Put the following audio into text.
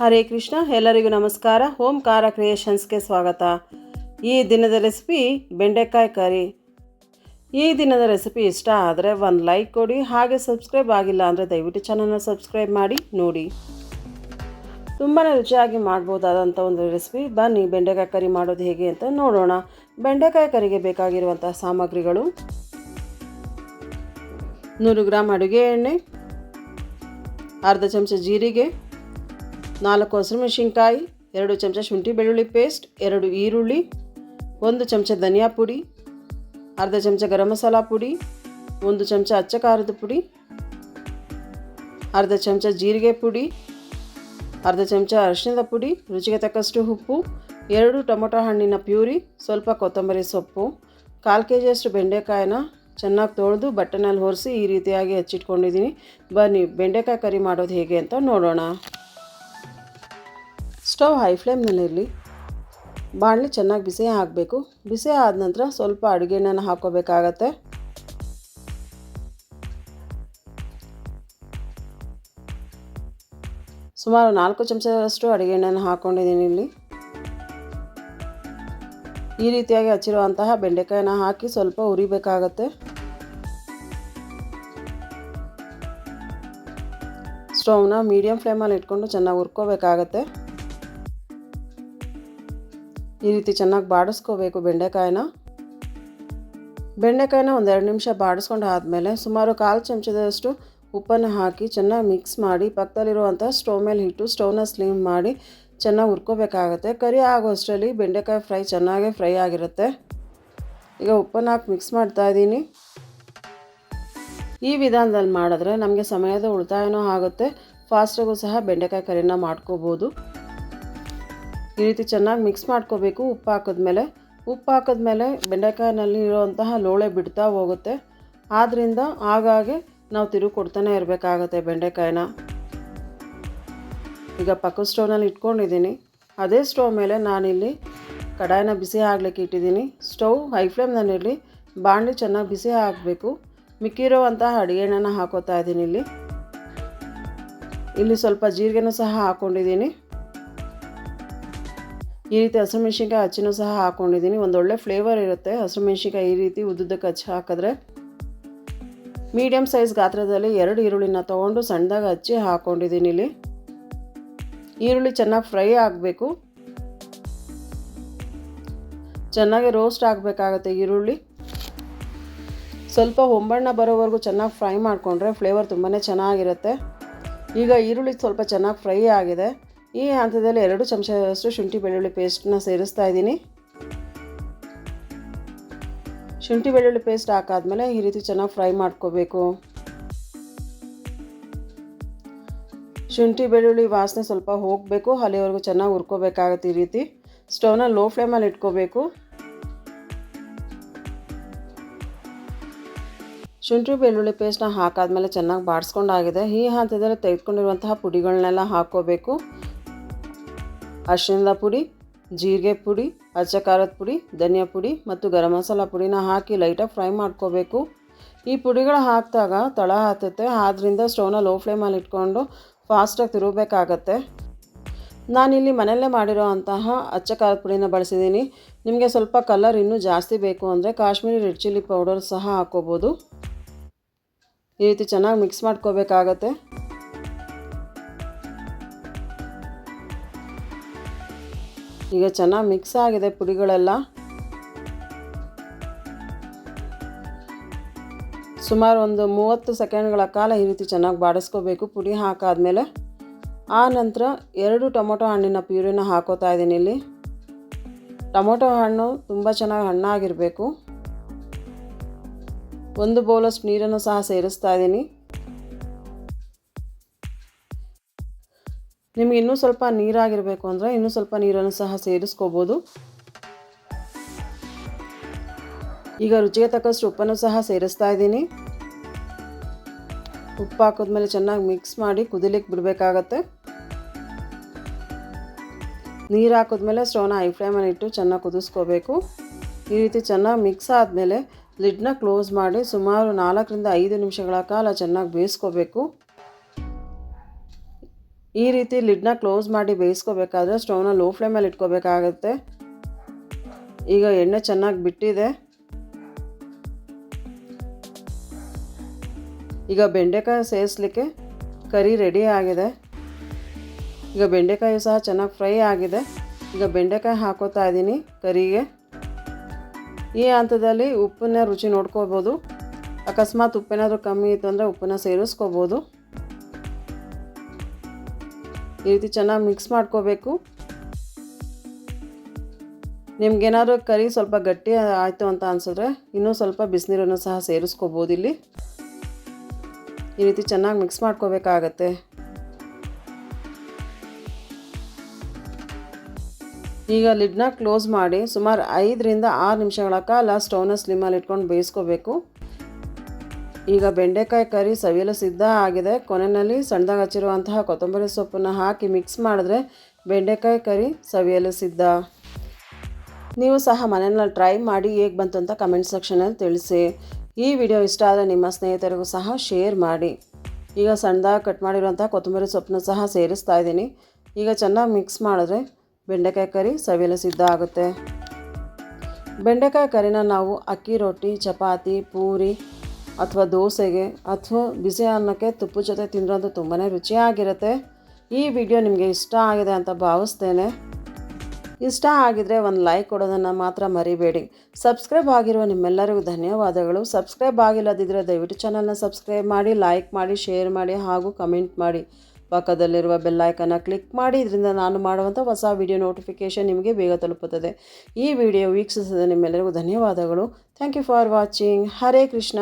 ಹರೇ ಕೃಷ್ಣ, ಎಲ್ಲರಿಗೂ ನಮಸ್ಕಾರ. ಓಂಕಾರ ಕ್ರಿಯೇಷನ್ಸ್ಗೆ ಸ್ವಾಗತ. ಈ ದಿನದ ರೆಸಿಪಿ ಬೆಂಡೆಕಾಯಿ ಕರಿ. ಈ ದಿನದ ರೆಸಿಪಿ ಇಷ್ಟ ಆದರೆ ಒಂದು ಲೈಕ್ ಕೊಡಿ, ಹಾಗೆ ಸಬ್ಸ್ಕ್ರೈಬ್ ಆಗಿಲ್ಲ ಅಂದರೆ ದಯವಿಟ್ಟು ಚಾನಲ್ನ ಸಬ್ಸ್ಕ್ರೈಬ್ ಮಾಡಿ, ನೋಡಿ. ತುಂಬಾ ರುಚಿಯಾಗಿ ಮಾಡ್ಬೋದಾದಂಥ ಒಂದು ರೆಸಿಪಿ. ಬನ್ನಿ, ಬೆಂಡೆಕಾಯಿ ಕರಿ ಮಾಡೋದು ಹೇಗೆ ಅಂತ ನೋಡೋಣ. ಬೆಂಡೆಕಾಯಿ ಕರಿಗೆ ಬೇಕಾಗಿರುವಂಥ ಸಾಮಗ್ರಿಗಳು. ನೂರು ಗ್ರಾಮ್ ಅಡುಗೆ ಎಣ್ಣೆ, ಅರ್ಧ ಚಮಚ ಜೀರಿಗೆ ನಾಲ್ಕು ಹಸಿಮೆಣಸಿನ್ಕಾಯಿ ಎರಡು ಚಮಚ ಶುಂಠಿ ಬೆಳ್ಳುಳ್ಳಿ ಪೇಸ್ಟ್ ಎರಡು ಈರುಳ್ಳಿ, ಒಂದು ಚಮಚ ಧನಿಯಾ ಪುಡಿ, ಅರ್ಧ ಚಮಚ ಗರಂ ಮಸಾಲ ಪುಡಿ, ಒಂದು ಚಮಚ ಅಚ್ಚ ಖಾರದ ಪುಡಿ, ಅರ್ಧ ಚಮಚ ಜೀರಿಗೆ ಪುಡಿ, ಅರ್ಧ ಚಮಚ ಅರಿಶಿನದ ಪುಡಿ, ರುಚಿಗೆ ತಕ್ಕಷ್ಟು ಉಪ್ಪು, ಎರಡು ಟೊಮೊಟೊ ಹಣ್ಣಿನ ಪ್ಯೂರಿ, ಸ್ವಲ್ಪ ಕೊತ್ತಂಬರಿ ಸೊಪ್ಪು, ಕಾಲು ಕೆ ಜಿಯಷ್ಟು ಬೆಂಡೆಕಾಯಿನ ಚೆನ್ನಾಗಿ ತೊಳೆದು ಬಟ್ಟೆನಲ್ಲಿ ಹೊರಿಸಿ ಈ ರೀತಿಯಾಗಿ ಹಚ್ಚಿಟ್ಕೊಂಡಿದ್ದೀನಿ. ಬನ್ನಿ, ಬೆಂಡೆಕಾಯಿ ಕರಿ ಮಾಡೋದು ಹೇಗೆ ಅಂತ ನೋಡೋಣ. ಸ್ಟವ್ ಹೈ ಫ್ಲೇಮ್ನಲ್ಲಿರಲಿ ಬಾಣಲಿ ಚೆನ್ನಾಗಿ ಬಿಸಿ ಹಾಕಬೇಕು ಬಿಸಿ ಆದ ನಂತರ ಸ್ವಲ್ಪ ಅಡುಗೆ ಎಣ್ಣೆನ ಹಾಕೋಬೇಕಾಗತ್ತೆ. ಸುಮಾರು ನಾಲ್ಕು ಚಮಚದಷ್ಟು ಅಡುಗೆ ಎಣ್ಣೆನ ಹಾಕ್ಕೊಂಡಿದ್ದೀನಿ ಇಲ್ಲಿ. ಈ ರೀತಿಯಾಗಿ ಹಚ್ಚಿರುವಂತಹ ಬೆಂಡೆಕಾಯಿನ ಹಾಕಿ ಸ್ವಲ್ಪ ಉರಿಬೇಕಾಗತ್ತೆ ಸ್ಟವ್ನ ಮೀಡಿಯಮ್ ಫ್ಲೇಮಲ್ಲಿ ಇಟ್ಕೊಂಡು ಚೆನ್ನಾಗಿ ಹುರ್ಕೋಬೇಕಾಗತ್ತೆ. ಈ ರೀತಿ ಚೆನ್ನಾಗಿ ಬಾಡಿಸ್ಕೋಬೇಕು ಬೆಂಡೆಕಾಯಿನ. ಬೆಂಡೆಕಾಯಿನ ಒಂದೆರಡು ನಿಮಿಷ ಬಾಡಿಸ್ಕೊಂಡು ಆದಮೇಲೆ ಸುಮಾರು ಕಾಲು ಚಮಚದಷ್ಟು ಉಪ್ಪನ್ನು ಹಾಕಿ ಚೆನ್ನಾಗಿ ಮಿಕ್ಸ್ ಮಾಡಿ, ಪಕ್ಕದಲ್ಲಿರುವಂಥ ಸ್ಟೌವ್ ಮೇಲೆ ಇಟ್ಟು ಸ್ಟೌವ್ನ ಸ್ಲಿಮ್ ಮಾಡಿ ಚೆನ್ನಾಗಿ ಹುರ್ಕೋಬೇಕಾಗತ್ತೆ. ಕರಿ ಆಗೋ ಅಷ್ಟರಲ್ಲಿ ಬೆಂಡೆಕಾಯಿ ಫ್ರೈ ಚೆನ್ನಾಗೇ ಫ್ರೈ ಆಗಿರುತ್ತೆ. ಈಗ ಉಪ್ಪನ್ನು ಹಾಕಿ ಮಿಕ್ಸ್ ಮಾಡ್ತಾ ಇದ್ದೀನಿ. ಈ ವಿಧಾನದಲ್ಲಿ ಮಾಡಿದ್ರೆ ನಮಗೆ ಸಮಯದ ಉಳಿತಾಯನೂ ಆಗುತ್ತೆ. ಫಾಸ್ಟಾಗೂ ಸಹ ಬೆಂಡೆಕಾಯಿ ಕರಿನ ಮಾಡ್ಕೋಬೋದು. ಈ ರೀತಿ ಚೆನ್ನಾಗಿ ಮಿಕ್ಸ್ ಮಾಡ್ಕೋಬೇಕು. ಉಪ್ಪು ಹಾಕಿದ್ಮೇಲೆ ಉಪ್ಪು ಹಾಕಿದ್ಮೇಲೆ ಬೆಂಡೆಕಾಯಿನಲ್ಲಿ ಇರುವಂತಹ ಲೋಳೆ ಬಿಡ್ತಾ ಹೋಗುತ್ತೆ. ಆದ್ದರಿಂದ ಆಗಾಗೆ ನಾವು ತಿರುಗಿ ಕೊಡ್ತಾನೆ ಇರಬೇಕಾಗತ್ತೆ ಬೆಂಡೆಕಾಯಿನ. ಈಗ ಪಕ್ಕದ ಸ್ಟೋವ್ನಲ್ಲಿ ಇಟ್ಕೊಂಡಿದ್ದೀನಿ. ಅದೇ ಸ್ಟೋವ್ ಮೇಲೆ ನಾನಿಲ್ಲಿ ಕಡಾಯಿನ ಬಿಸಿ ಆಗಲಿಕ್ಕೆ ಇಟ್ಟಿದ್ದೀನಿ. ಸ್ಟವ್ ಹೈ ಫ್ಲೇಮ್ನಲ್ಲಿರಲಿ ಬಾಣಲಿ ಚೆನ್ನಾಗಿ ಬಿಸಿ ಹಾಕಬೇಕು ಮಿಕ್ಕಿರೋವಂತಹ ಅಡುಗೆ ಎಣ್ಣೆನ ಹಾಕೋತಾ ಇದ್ದೀನಿ ಇಲ್ಲಿ. ಇಲ್ಲಿ ಸ್ವಲ್ಪ ಜೀರಿಗೆನೂ ಸಹ ಹಾಕ್ಕೊಂಡಿದ್ದೀನಿ ಈ ರೀತಿ ಹಸಿಮೆಣ್ಸಿನ್ಕಾಯಿ ಹಚ್ಚಿನೂ ಸಹ ಹಾಕ್ಕೊಂಡಿದ್ದೀನಿ ಒಂದೊಳ್ಳೆ ಫ್ಲೇವರ್ ಇರುತ್ತೆ. ಹಸಿಮೆಣ್ಸಿನ್ಕಾಯಿ ಈ ರೀತಿ ಉದ್ದುದಕ್ಕೆ ಹಚ್ಚಿ ಹಾಕಿದ್ರೆ ಮೀಡಿಯಮ್ ಸೈಜ್ ಗಾತ್ರದಲ್ಲಿ ಎರಡು ಈರುಳ್ಳಿನ ತೊಗೊಂಡು ಸಣ್ಣದಾಗಿ ಹಚ್ಚಿ ಹಾಕ್ಕೊಂಡಿದ್ದೀನಿ ಇಲ್ಲಿ. ಈರುಳ್ಳಿ ಚೆನ್ನಾಗಿ ಫ್ರೈ ಆಗಬೇಕು. ಚೆನ್ನಾಗಿ ರೋಸ್ಟ್ ಆಗಬೇಕಾಗತ್ತೆ ಈರುಳ್ಳಿ. ಸ್ವಲ್ಪ ಹೊಂಬಣ್ಣ ಬರೋವರೆಗೂ ಚೆನ್ನಾಗಿ ಫ್ರೈ ಮಾಡಿಕೊಂಡ್ರೆ ಫ್ಲೇವರ್ ತುಂಬಾ ಚೆನ್ನಾಗಿರುತ್ತೆ. ಈಗ ಈರುಳ್ಳಿ ಸ್ವಲ್ಪ ಚೆನ್ನಾಗಿ ಫ್ರೈ ಆಗಿದೆ. ಈ ಹಂತದಲ್ಲಿ ಎರಡು ಚಮಚದಷ್ಟು ಶುಂಠಿ ಬೆಳ್ಳುಳ್ಳಿ ಪೇಸ್ಟನ್ನ ಸೇರಿಸ್ತಾ ಇದ್ದೀನಿ. ಶುಂಠಿ ಬೆಳ್ಳುಳ್ಳಿ ಪೇಸ್ಟ್ ಹಾಕಾದ್ಮೇಲೆ ಈ ರೀತಿ ಚೆನ್ನಾಗಿ ಫ್ರೈ ಮಾಡ್ಕೋಬೇಕು. ಶುಂಠಿ ಬೆಳ್ಳುಳ್ಳಿ ವಾಸನೆ ಸ್ವಲ್ಪ ಹೋಗಬೇಕು ಅಲ್ಲಿವರೆಗೂ ಚೆನ್ನಾಗಿ ಹುರ್ಕೋಬೇಕಾಗತ್ತೆ ಈ ರೀತಿ. ಸ್ಟವ್ನ ಲೋ ಫ್ಲೇಮಲ್ಲಿ ಇಟ್ಕೋಬೇಕು. ಶುಂಠಿ ಬೆಳ್ಳುಳ್ಳಿ ಪೇಸ್ಟ್ನ ಹಾಕಾದ್ಮೇಲೆ ಚೆನ್ನಾಗಿ ಬಾಡಿಸ್ಕೊಂಡಾಗಿದೆ ಈ ಹಂತದಲ್ಲಿ ತೆಗೆದುಕೊಂಡಿರುವಂತಹ ಪುಡಿಗಳನ್ನೆಲ್ಲ ಹಾಕ್ಕೋಬೇಕು ಅರಿಶಿಣದ ಪುಡಿ, ಜೀರಿಗೆ ಪುಡಿ ಅಚ್ಚ ಖಾರದ ಪುಡಿ, ಧನಿಯಾ ಪುಡಿ ಮತ್ತು ಗರಂ ಮಸಾಲ ಪುಡಿನ ಹಾಕಿ ಲೈಟಾಗಿ ಫ್ರೈ ಮಾಡ್ಕೋಬೇಕು. ಈ ಪುಡಿಗಳು ಹಾಕಿದಾಗ ತಳ ಹತ್ತುತ್ತೆ. ಆದ್ದರಿಂದ ಸ್ಟವ್ನ ಲೋ ಫ್ಲೇಮಲ್ಲಿ ಇಟ್ಕೊಂಡು ಫಾಸ್ಟಾಗಿ ತಿರುಗಬೇಕಾಗತ್ತೆ. ನಾನಿಲ್ಲಿ ಮನೆಯಲ್ಲೇ ಮಾಡಿರೋ ಅಂತಹ ಅಚ್ಚ ಖಾರದ ಪುಡಿನ ಬಳಸಿದ್ದೀನಿ. ನಿಮಗೆ ಸ್ವಲ್ಪ ಕಲರ್ ಇನ್ನೂ ಜಾಸ್ತಿ ಬೇಕು ಅಂದರೆ ಕಾಶ್ಮೀರಿ ರೆಡ್ ಚಿಲ್ಲಿ ಪೌಡರ್ ಸಹ ಹಾಕ್ಕೋಬೋದು. ಈ ರೀತಿ ಚೆನ್ನಾಗಿ ಮಿಕ್ಸ್ ಮಾಡ್ಕೋಬೇಕಾಗತ್ತೆ. ಈಗ ಚೆನ್ನಾಗಿ ಮಿಕ್ಸ್ ಆಗಿದೆ ಪುಡಿಗಳೆಲ್ಲ. ಸುಮಾರು ಒಂದು ಮೂವತ್ತು ಸೆಕೆಂಡ್ಗಳ ಕಾಲ ಈ ರೀತಿ ಚೆನ್ನಾಗಿ ಬಾಡಿಸ್ಕೋಬೇಕು. ಪುಡಿ ಹಾಕಾದಮೇಲೆ ಆ ನಂತರ ಎರಡು ಟೊಮೊಟೊ ಹಣ್ಣಿನ ಪ್ಯೂರಿನ ಹಾಕೋತಾ ಇದ್ದೀನಿ ಇಲ್ಲಿ. ಟೊಮೊಟೊ ಹಣ್ಣು ತುಂಬ ಚೆನ್ನಾಗಿ ಹಣ್ಣಾಗಿರಬೇಕು. ಒಂದು ಬೌಲಷ್ಟು ನೀರನ್ನು ಸಹ ಸೇರಿಸ್ತಾ ಇದ್ದೀನಿ. ನಿಮ್ಗೆ ಇನ್ನೂ ಸ್ವಲ್ಪ ನೀರಾಗಿರಬೇಕು ಅಂದರೆ ಇನ್ನೂ ಸ್ವಲ್ಪ ನೀರನ್ನು ಸಹ ಸೇರಿಸ್ಕೋಬೋದು. ಈಗ ರುಚಿಗೆ ತಕ್ಕಷ್ಟು ಉಪ್ಪನ್ನು ಸಹ ಸೇರಿಸ್ತಾ ಇದ್ದೀನಿ. ಉಪ್ಪು ಹಾಕಿದ್ಮೇಲೆ ಚೆನ್ನಾಗಿ ಮಿಕ್ಸ್ ಮಾಡಿ ಕುದಿಲಿಕ್ಕೆ ಬಿಡಬೇಕಾಗತ್ತೆ. ನೀರು ಹಾಕಿದ್ಮೇಲೆ ಸ್ಟೌನ ಹೈ ಫ್ಲೇಮಲ್ಲಿ ಇಟ್ಟು ಚೆನ್ನಾಗಿ ಕುದಿಸ್ಕೋಬೇಕು. ಈ ರೀತಿ ಚೆನ್ನಾಗಿ ಮಿಕ್ಸ್ ಆದಮೇಲೆ ಲಿಡ್ನ ಕ್ಲೋಸ್ ಮಾಡಿ ಸುಮಾರು ನಾಲ್ಕರಿಂದ ಐದು ನಿಮಿಷಗಳ ಕಾಲ ಚೆನ್ನಾಗಿ ಬೇಯಿಸ್ಕೋಬೇಕು. ಈ ರೀತಿ ಲಿಡ್ನ ಕ್ಲೋಸ್ ಮಾಡಿ ಬೇಯಿಸ್ಕೋಬೇಕಾದ್ರೆ ಸ್ಟವ್ನ ಲೋ ಫ್ಲೇಮಲ್ಲಿ ಇಟ್ಕೋಬೇಕಾಗತ್ತೆ. ಈಗ ಎಣ್ಣೆ ಚೆನ್ನಾಗಿ ಬಿಟ್ಟಿದೆ. ಈಗ ಬೆಂಡೆಕಾಯಿ ಸೇರಿಸ್ಲಿಕ್ಕೆ ಕರಿ ರೆಡಿ ಆಗಿದೆ. ಈಗ ಬೆಂಡೆಕಾಯಿ ಸಹ ಚೆನ್ನಾಗಿ ಫ್ರೈ ಆಗಿದೆ. ಈಗ ಬೆಂಡೆಕಾಯಿ ಹಾಕೋತಾ ಇದ್ದೀನಿ ಕರಿಗೆ. ಈ ಹಂತದಲ್ಲಿ ಉಪ್ಪನ್ನ ರುಚಿ ನೋಡ್ಕೋಬೋದು. ಅಕಸ್ಮಾತ್ ಉಪ್ಪೇನಾದರೂ ಕಮ್ಮಿ ಇತ್ತು ಅಂದರೆ ಉಪ್ಪನ್ನ ಸೇರಿಸ್ಕೋಬೋದು. ಈ ರೀತಿ ಚೆನ್ನಾಗಿ ಮಿಕ್ಸ್ ಮಾಡ್ಕೋಬೇಕು. ನಿಮ್ಗೇನಾದ್ರು ಕರಿ ಸ್ವಲ್ಪ ಗಟ್ಟಿ ಆಯಿತು ಅಂತ ಅನಿಸಿದ್ರೆ ಇನ್ನೂ ಸ್ವಲ್ಪ ಬಿಸಿನೀರನ್ನು ಸಹ ಸೇರಿಸ್ಕೋಬೋದು ಇಲ್ಲಿ. ಈ ರೀತಿ ಚೆನ್ನಾಗಿ ಮಿಕ್ಸ್ ಮಾಡ್ಕೋಬೇಕಾಗತ್ತೆ. ಈಗ ಲಿಡ್ನ ಕ್ಲೋಸ್ ಮಾಡಿ ಸುಮಾರು ಐದರಿಂದ ಆರು ನಿಮಿಷಗಳ ಕಾಲ ಸ್ಟೌನ ಸ್ಲಿಮಲ್ಲಿ ಇಟ್ಕೊಂಡು ಬೇಯಿಸ್ಕೋಬೇಕು. ಈಗ ಬೆಂಡೆಕಾಯಿ ಕರಿ ಸವಿಯಲು ಸಿದ್ಧ ಆಗಿದೆ. ಕೊನೆಯಲ್ಲಿ ಸಣ್ಣದಾಗಿ ಹಚ್ಚಿರುವಂತಹ ಕೊತ್ತಂಬರಿ ಸೊಪ್ಪನ್ನು ಹಾಕಿ ಮಿಕ್ಸ್ ಮಾಡಿದ್ರೆ ಬೆಂಡೆಕಾಯಿ ಕರಿ ಸವಿಯಲು ಸಿದ್ಧ. ನೀವು ಸಹ ಮನೆಯಲ್ಲಿ ಟ್ರೈ ಮಾಡಿ ಹೇಗೆ ಬಂತು ಅಂತ ಕಮೆಂಟ್ ಸೆಕ್ಷನಲ್ಲಿ ತಿಳಿಸಿ. ಈ ವಿಡಿಯೋ ಇಷ್ಟ ಆದರೆ ನಿಮ್ಮ ಸ್ನೇಹಿತರಿಗೂ ಸಹ ಶೇರ್ ಮಾಡಿ. ಈಗ ಸಣ್ಣದಾಗಿ ಕಟ್ ಮಾಡಿರುವಂಥ ಕೊತ್ತಂಬರಿ ಸೊಪ್ಪನ್ನು ಸಹ ಸೇರಿಸ್ತಾ ಇದ್ದೀನಿ. ಈಗ ಚೆನ್ನಾಗಿ ಮಿಕ್ಸ್ ಮಾಡಿದ್ರೆ ಬೆಂಡೆಕಾಯಿ ಕರಿ ಸವಿಯಲು ಸಿದ್ಧ ಆಗುತ್ತೆ. ಬೆಂಡೆಕಾಯಿ ಕರಿನ ನಾವು ಅಕ್ಕಿ ರೊಟ್ಟಿ, ಚಪಾತಿ, ಪೂರಿ ಅಥವಾ ದೋಸೆಗೆ ಅಥವಾ ಬಿಸಿ ಅನ್ನಕ್ಕೆ ತುಪ್ಪದ ಜೊತೆ ತಿಂದ್ರಂತೂ ತುಂಬಾ ರುಚಿಯಾಗಿರುತ್ತೆ. ಈ ವಿಡಿಯೋ ನಿಮಗೆ ಇಷ್ಟ ಆಗಿದೆ ಅಂತ ಭಾವಿಸ್ತೇನೆ. ಇಷ್ಟ ಆಗಿದರೆ ಒಂದು ಲೈಕ್ ಕೊಡೋದನ್ನು ಮಾತ್ರ ಮರಿಬೇಡಿ. ಸಬ್ಸ್ಕ್ರೈಬ್ ಆಗಿರುವ ನಿಮ್ಮೆಲ್ಲರಿಗೂ ಧನ್ಯವಾದಗಳು. ಸಬ್ಸ್ಕ್ರೈಬ್ ಆಗಿಲ್ಲದಿದ್ದರೆ ದಯವಿಟ್ಟು ಚಾನಲ್ನ ಸಬ್ಸ್ಕ್ರೈಬ್ ಮಾಡಿ, ಲೈಕ್ ಮಾಡಿ, ಶೇರ್ ಮಾಡಿ ಹಾಗೂ ಕಮೆಂಟ್ ಮಾಡಿ. ಪಕ್ಕದಲ್ಲಿರುವ ಬೆಲ್ಲೈಕನ್ನು ಕ್ಲಿಕ್ ಮಾಡಿ. ಇದರಿಂದ ನಾನು ಮಾಡುವಂಥ ಹೊಸ ವಿಡಿಯೋ ನೋಟಿಫಿಕೇಷನ್ ನಿಮಗೆ ಬೇಗ ತಲುಪುತ್ತದೆ. ಈ ವಿಡಿಯೋ ವೀಕ್ಷಿಸಿದ ನಿಮ್ಮೆಲ್ಲರಿಗೂ ಧನ್ಯವಾದಗಳು. Thank you for watching. Hare Krishna.